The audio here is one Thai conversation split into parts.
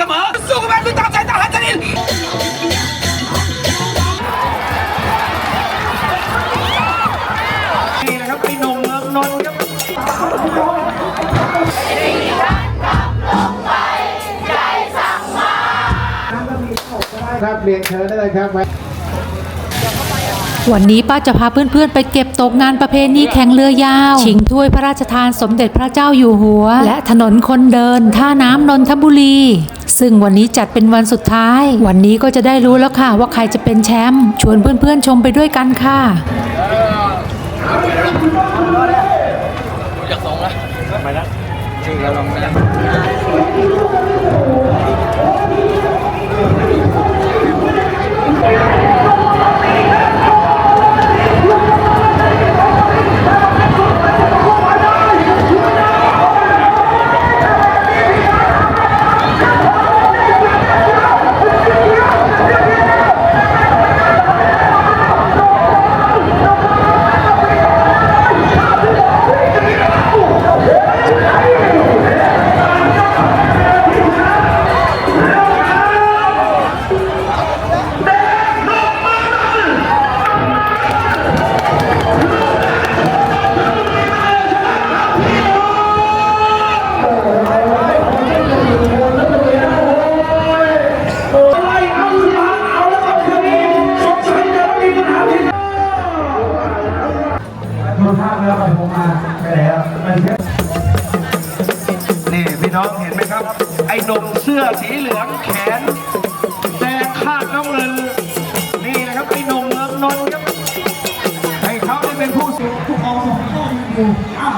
เสมอ สู้กันแบบด้วยตาใจตาหันจรินนี่นะครับไอ้หนุ่มเมืองนนท์ครับ ครับเรียนเชิญได้เลยครับ วันนี้ป้าจะพาเพื่อนๆ ไปเก็บตกงานประเพณีแข่งเรือยาว ชิงถ้วยพระราชทานสมเด็จพระเจ้าอยู่หัว และถนนคนเดิน ท่าน้ำนนทบุรี ซึ่งวันนี้จัดเป็นวันสุดท้าย วันนี้ก็จะได้รู้แล้วค่ะ ว่าใครจะเป็นแชมป์ชวนเพื่อนๆชมไปด้วยกันค่ะนี่ นุ่มเมืองนนท์ครับ ให้เขาได้เป็นผู้สูงผู้ออก มา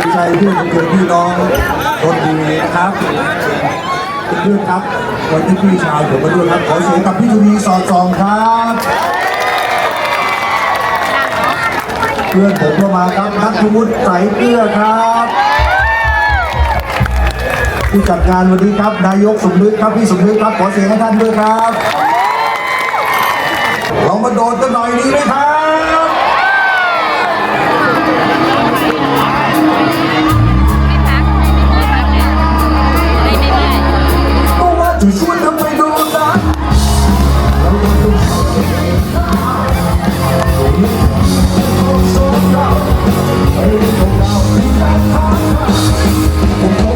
นชัเพื่อนเพื่อนพี่น้องคนดีนะครับเพื่อนครับวันที่พี่ชาวผมมาด้วยครับขอเสียงกับพี่ชูนีสอดสองครับเพื่อนผมก็มาครับนัทธุฒิใสเกลือครับผู้จัดงานวันนี้ครับนายกสมฤนึกครับพี่สมฤนึกครับขอเสียงให้ท่านด้วยครับลองมาโดดกันหน่อยดีไหมครับ Oh,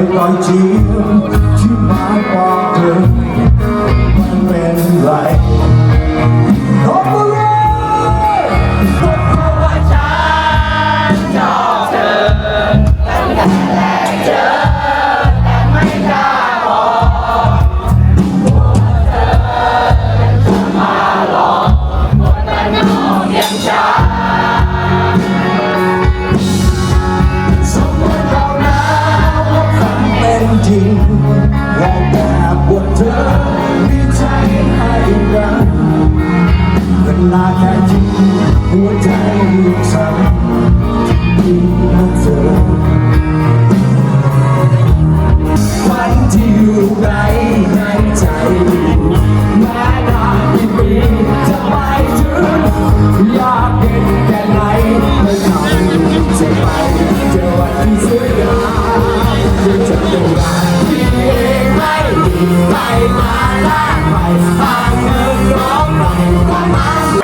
tay tay chiến ยากเย็นแค่ไหนเมื่อเขาจะไปเจอวันที่สวยงามคืจะต้องรักที่เองไม่ดีไปมาลากไปฟังเธอร้องไปก็มา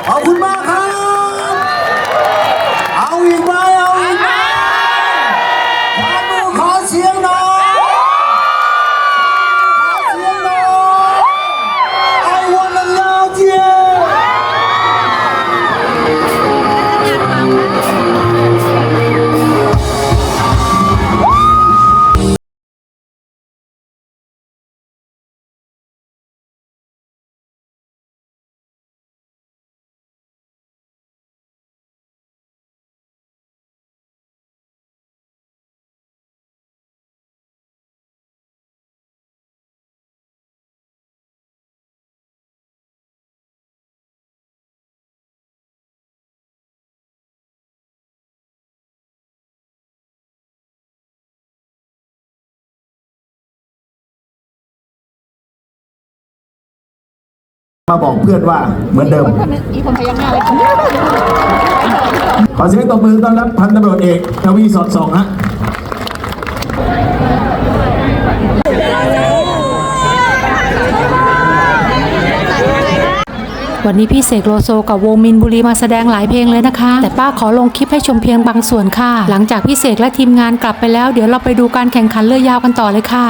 มาบอกเพื่อนว่าเหมือนเดิมอีคนพยักหน้าเลยขอเสียงตบมือต้อนรับพันตำรวจเอกทวีสอดสองฮะวันนี้พี่เสกโลโซกับวงมินบุรีมาแสดงหลายเพลงเลยนะคะ แต่ป้าขอลงคลิปให้ชมเพียงบางส่วนค่ะ หลังจากพี่เสกและทีมงานกลับไปแล้ว เดี๋ยวเราไปดูการแข่งขันเลื่อยาวกันต่อเลยค่ะ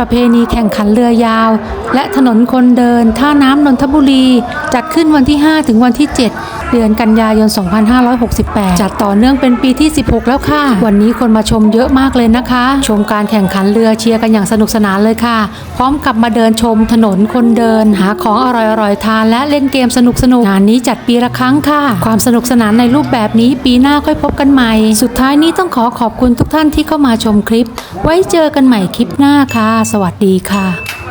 ประเพณีแข่งขันเรือยาว และถนนคนเดิน ท่าน้ำนนทบุรี จัดขึ้นวันที่ 5 ถึงวันที่ 7 เดือนกันยายน 2568 จัดต่อเนื่องเป็นปีที่ 16 แล้วค่ะ วันนี้คนมาชมเยอะมากเลยนะคะ ชมการแข่งขันเรือเชียร์กันอย่างสนุกสนานเลยค่ะ พร้อมกับมาเดินชมถนนคนเดิน หาของอร่อยๆทานและเล่นเกมสนุกๆงานนี้จัดปีละครั้งค่ะ ความสนุกสนานในรูปแบบนี้ปีหน้าค่อยพบกันใหม่ สุดท้ายนี้ต้องขอขอบคุณทุกท่านที่เข้ามาชมคลิป ไว้เจอกันใหม่คลิปหน้าค่ะ สวัสดีค่ะ